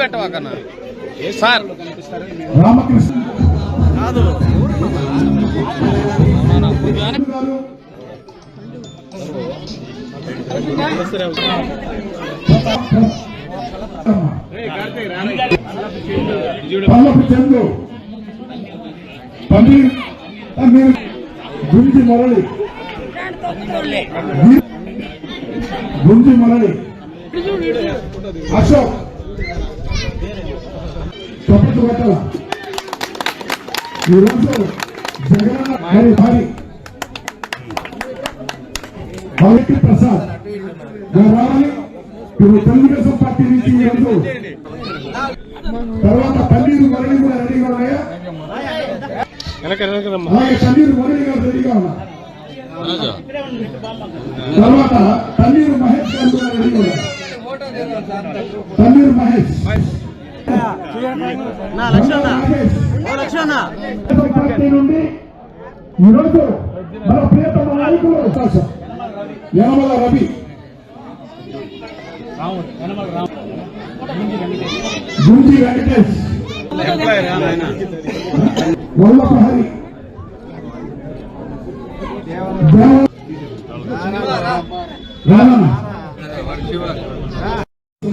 పెట్టవాకన్నా sir. Ramakrishna. కాదు గుంజి మురళి గుంజి మురళి అశోక్. చప్పట్లు కొట్టాల ఈరోజు జగన్ గారి భారీ భవికి ప్రసాద్ రావాలి ఇప్పుడు తెలుగుదేశం పార్టీ నుంచి ఈరోజు తర్వాత పన్నీరు మురళి కూడా రెడీగా ఉన్నాయా అలాగే పన్నీరు మురళి గారు రెడీగా ఉన్నారు తర్వాత తన్నీరు మహేష్ గారు కూడా రెడీగా ఉన్నారు తన్నీరు మహేష్. పార్టీ నుండి ఈరోజు మన ప్రియతమ నాయకులు Yanamala Ravi. Gunji Venkatesh. Vallabha Hari.